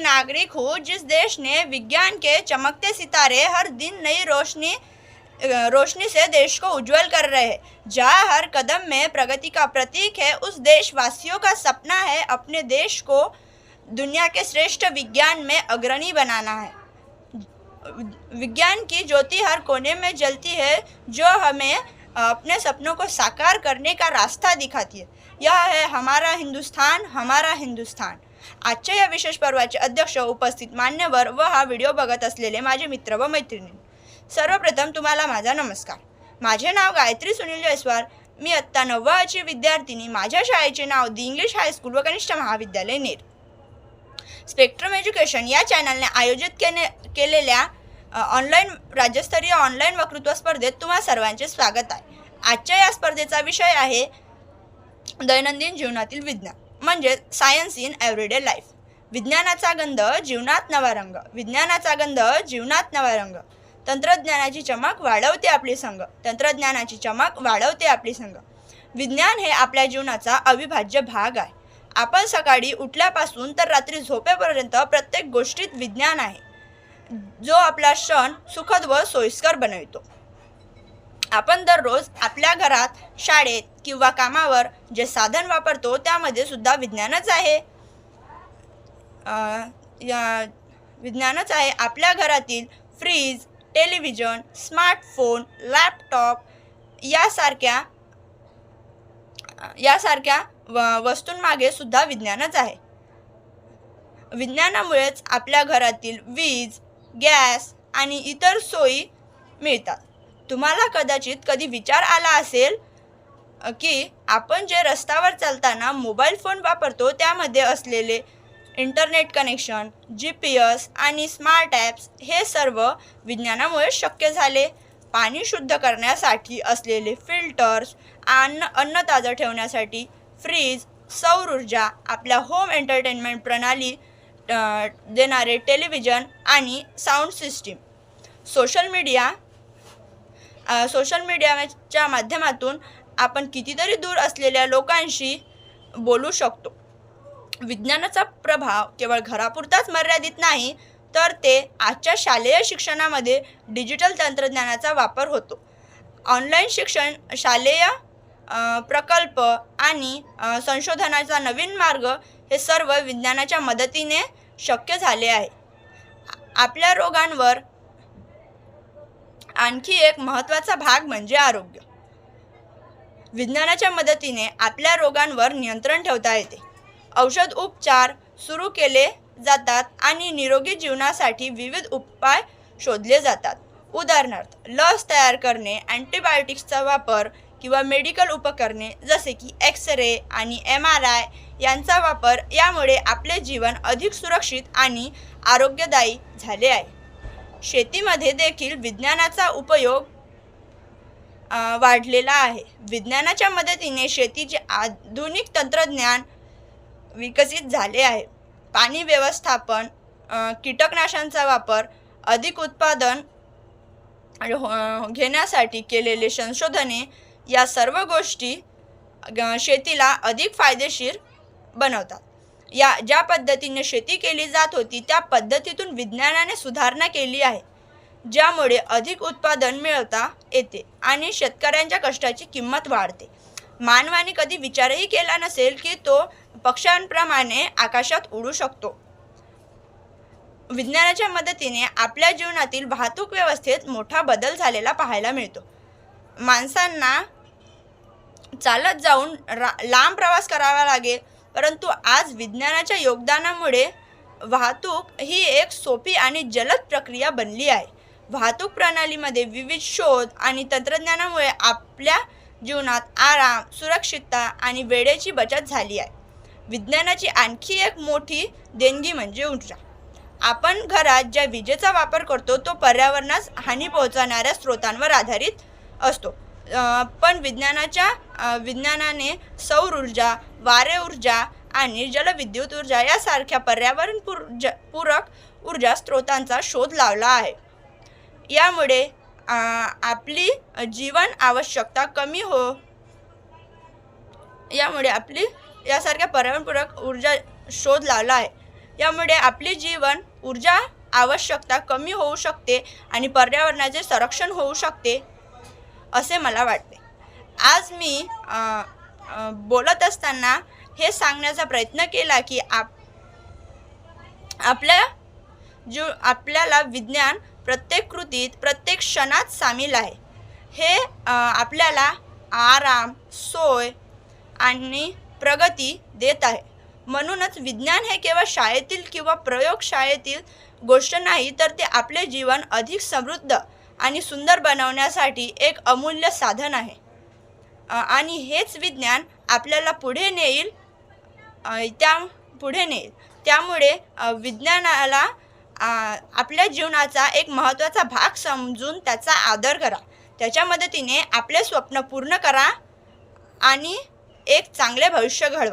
नागरिक हूँ, जिस देश ने विज्ञान के चमकते सितारे हर दिन नई रोशनी रोशनी से देश को उज्जवल कर रहे हैं। जहाँ हर कदम में प्रगति का प्रतीक है, उस देशवासियों का सपना है अपने देश को दुनिया के श्रेष्ठ विज्ञान में अग्रणी बनाना है। विज्ञान की ज्योति हर कोने में जलती है, जो हमें अपने सपनों को साकार करने का रास्ता दिखाती है। यह है हमारा हिंदुस्तान, हमारा हिंदुस्थान आजच्या या विशेष पर्वाचे अध्यक्ष उपस्थित मान्यवर व हा व्हिडिओ बघत असलेले माझे मित्र व मैत्रिणी. सर्वप्रथम तुम्हाला माझा नमस्कार. माझे नाव गायत्री सुनील जयस्वाल. मी आत्ता नववाची विद्यार्थिनी. माझ्या शाळेचे नाव दी इंग्लिश हायस्कूल व कनिष्ठ महाविद्यालय नेर. स्पेक्ट्रम एज्युकेशन या चॅनलने आयोजित केले केलेल्या ऑनलाईन राज्यस्तरीय ऑनलाईन वक्तृत्व स्पर्धेत तुम्हा सर्वांचे स्वागत आहे. आजच्या या स्पर्धेचा विषय आहे दैनंदिन जीवनातील विज्ञान. म्हणजे सायन्स इन एव्हरीडे लाईफ विज्ञानाचा गंध जीवनात नवा रंग. विज्ञानाचा गंध जीवनात नवा रंग. तंत्रज्ञानाची चमक वाढवते आपली संग तंत्रज्ञानाची चमक वाढवते आपली संग विज्ञान हे आपल्या जीवनाचा अविभाज्य भाग आहे. आपण सकाळी उठल्यापासून तर रात्री झोपेपर्यंत प्रत्येक गोष्टीत विज्ञान आहे. जो आपला क्षण सुखद व सोयीस्कर बनवितो. आपण दररोज आपल्या घरात शाळेत किंवा कामावर जे साधन वापरतो त्यामध्ये सुद्धा विज्ञानच आहे. या विज्ञानच आहे. आपल्या घरातील फ्रीज टेलिव्हिजन स्मार्टफोन लॅपटॉप यासारख्या यासारख्या व वस्तूंमागे सुद्धा विज्ञानच आहे. विज्ञानामुळेच आपल्या घरातील वीज गॅस आणि इतर सोयी मिळतात. तुम्हाला कदाचित कधी विचार आला असेल की आपण जे रस्त्यावर चालताना मोबाईल फोन वापरतो त्यामध्ये असलेले internet connection G P S आणि स्मार्ट ॲप्स हे सर्व विज्ञानामुळे शक्य झाले. पाणी शुद्ध करण्यासाठी असलेले फिल्टर्स अन्न अन्न ताजं ठेवण्यासाठी फ्रीज सौर ऊर्जा आपल्या होम एंटरटेनमेंट प्रणाली देणारे टेलिव्हिजन आणि sound system. Social media social मीडियाच्या माध्यमातून आपण कितीतरी दूर असलेल्या लोकांशी बोलू शकतो. विज्ञानाचा प्रभाव केवळ घरापुरताच मर्यादित नाही तर ते आजच्या शालेय शिक्षणामध्ये डिजिटल तंत्रज्ञानाचा वापर होतो. ऑनलाईन शिक्षण शालेय प्रकल्प आणि संशोधनाचा नवीन मार्ग हे सर्व विज्ञानाच्या मदतीने शक्य झाले आहे. आपल्या रोगांवर आणखी एक महत्त्वाचा भाग म्हणजे आरोग्य. विज्ञानाच्या मदतीने आपल्या रोगांवर नियंत्रण ठेवता येते. औषध उपचार सुरू केले जातात आणि निरोगी जीवनासाठी विविध उपाय शोधले जातात. उदाहरणार्थ लस तयार करणे अँटीबायोटिक्सचा वापर किंवा मेडिकल उपकरणे जसे की एक्स रे आणि एम आर आय यांचा वापर यामुळे आपले जीवन अधिक सुरक्षित आणि आरोग्यदायी झाले आहे. शेतीमध्ये देखील विज्ञानाचा उपयोग वाढलेला आहे. विज्ञानाच्या मदतीने शेतीचे आधुनिक तंत्रज्ञान विकसित झाले आहे. पाणी व्यवस्थापन कीटकनाशांचा वापर अधिक उत्पादन हो, घेण्यासाठी केलेले संशोधने या सर्व गोष्टी शेतीला अधिक फायदेशीर बनवतात. या ज्या पद्धतीने शेती केली जात होती त्या पद्धतीतून विज्ञानाने सुधारणा केली आहे ज्यामुळे अधिक उत्पादन मिळवता येते आणि शेतकऱ्यांच्या कष्टाची किंमत वाढते. मानवाने कधी विचारही केला नसेल की तो पक्ष्यांप्रमाणे आकाशात उडू शकतो. विज्ञानाच्या मदतीने आपल्या जीवनातील वाहतूक व्यवस्थेत मोठा बदल झालेला पाहायला मिळतो. माणसांना चालत जाऊन रा लांब प्रवास करावा लागेल परंतु आज विज्ञानाच्या योगदानामुळे वाहतूक ही एक सोपी आणि जलद प्रक्रिया बनली आहे. वाहतूक प्रणालीमध्ये विविध शोध आणि तंत्रज्ञानामुळे आपल्या जीवनात आराम सुरक्षितता आणि वेळेची बचत झाली आहे. विज्ञानाची आणखी एक मोठी देणगी म्हणजे ऊर्जा. आपण घरात ज्या विजेचा वापर करतो तो पर्यावरणास हानी पोहोचवणाऱ्या स्रोतांवर आधारित असतो. पण विज्ञानाच्या विज्ञानाने सौर ऊर्जा वारे ऊर्जा आणि जलविद्युत ऊर्जा यासारख्या पर्यावरण पूर ज पूरक ऊर्जा स्रोतांचा शोध लावला आहे. यामुळे आपली जीवन आवश्यकता कमी हो यामुळे आपली यासारख्या पर्यावरणपूरक ऊर्जा शोध लावला आहे. यामुळे आपली जीवन ऊर्जा आवश्यकता कमी होऊ शकते आणि पर्यावरणाचे संरक्षण होऊ शकते. असे मला वाटते. आज मी बोलत असताना हे सांगण्याचा प्रयत्न केला की आप आपल्या जो आपल्याला विज्ञान प्रत्येक कृतीत प्रत्येक क्षणात सामील आहे. हे आपल्याला आराम सोय आणि प्रगती देत आहे. म्हणूनच विज्ञान हे केवळ शाळेतील किंवा प्रयोगशाळेतील गोष्ट नाही तर ते आपले जीवन अधिक समृद्ध आणि सुंदर बनवण्यासाठी एक अमूल्य साधन आहे. आणि हेच विज्ञान आपल्याला पुढे नेईल त्या पुढे नेईल. त्यामुळे विज्ञानाला आपल्या जीवनाचा एक महत्त्वाचा भाग समजून त्याचा आदर करा. त्याच्या मदतीने आपले स्वप्न पूर्ण करा आणि एक चांगले भविष्य घडवा.